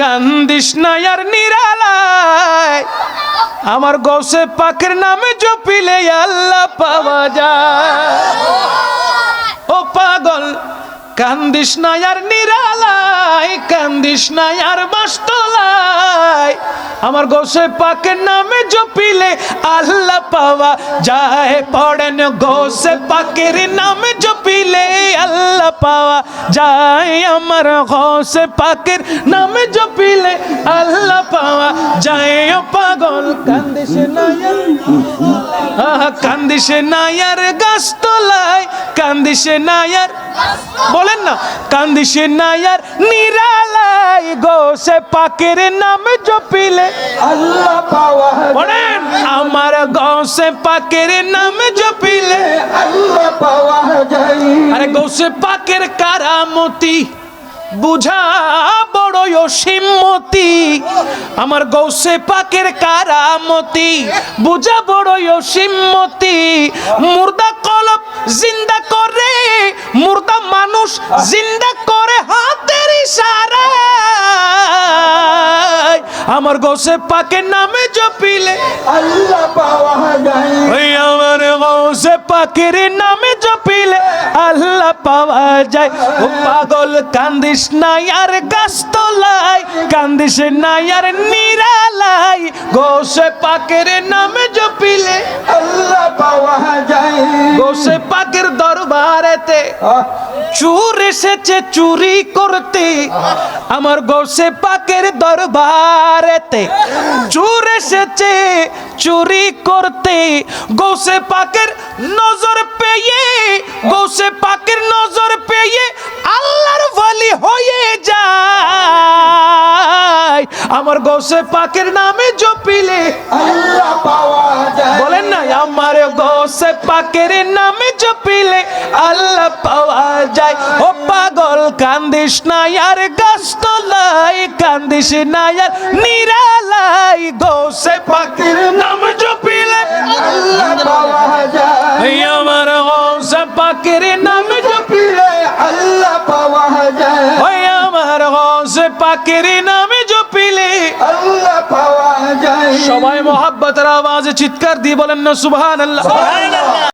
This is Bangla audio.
কান্দিস আর নিরালায়। আমার গৌসে পাকের নামে জপিলে আল্লাহ পাওয়া যায়। ও পাগল, কান্দিস আর নিরালায়, কান্দিস আর বাস্তলায়। আমার গোসে পাকের নামে জপিলে আল্লাহ পাওয়া যায়। পড়েন গোসে পাকের নামে জপিলে আল্লাহ পাওয়া যায়। আমার গোসে পাকের নামে জপিলে আল্লাহ পাওয়া যায়। পাগল কান্দিস না আর আহা, কান্দিসে নায়ার গাছ তোলায়। কান্দিসে নায়ার বলেন না। কান্দিসে নায়ার নিরালায়। গোসে পাকের নামে জপিলে আল্লাহ পাওয়া আমার গৌসে পাকের নামে জপিলে আল্লাহ পাওয়া যায়। আরে গৌসে পাকের কারামতি বুঝা বড় অসীমতি আমার গৌসে পাকের কারামতি বুঝা বড় অসীমতি মুর্দা কলব জিন্দা করে মুর্দা মানুষ জিন্দা করে হাতের ইশারায় আমার গৌসে পাকের নামে জপিলে। আল্লাহ পাওয়া যায় ওই আমার গৌসে পাখির নামে জপিলে। আল্লাহ পাওয়া যায়। ও পাগল কান্দিস নাই আর গাছ তোলাই কান্দিস নাই আর নিরালাই গৌসে পাখির নামে জপিলে। আল্লাহ পাওয়া যায় গৌসে পাখির দরবারেতে চুর এসেছে চুরি করতে। আমার গৌসে পাকের দরবারেতে চুর এসেছে চুরি করতে। গৌসে পাকের নজর পেয়ে গৌসে পাকের নজর পেয়ে আল্লাহর ভালি হয়ে যায়। আমার গৌসে পাকের নামে জপিলে গোসে পাকের নামে জপিলে আল্লাহ পাওয়া যায়। ও পাগল কান্দিস না আর গাছ তোলাই কান্দিস না আর নিরালাই গোসে পাকের নামে জপিলে আল্লাহ পাওয়া যায়। এই আমার গোসে পাকের নামে পিলে আল্লাহ পাওয়া যায়। ওই আমার গোসে পাকের নামে জপিলে আল্লাহ পাওয়া যায় সবাই মোহাব্বতের আওয়াজে চিৎকার দিয়ে বলেন না সুবহানাল্লাহ।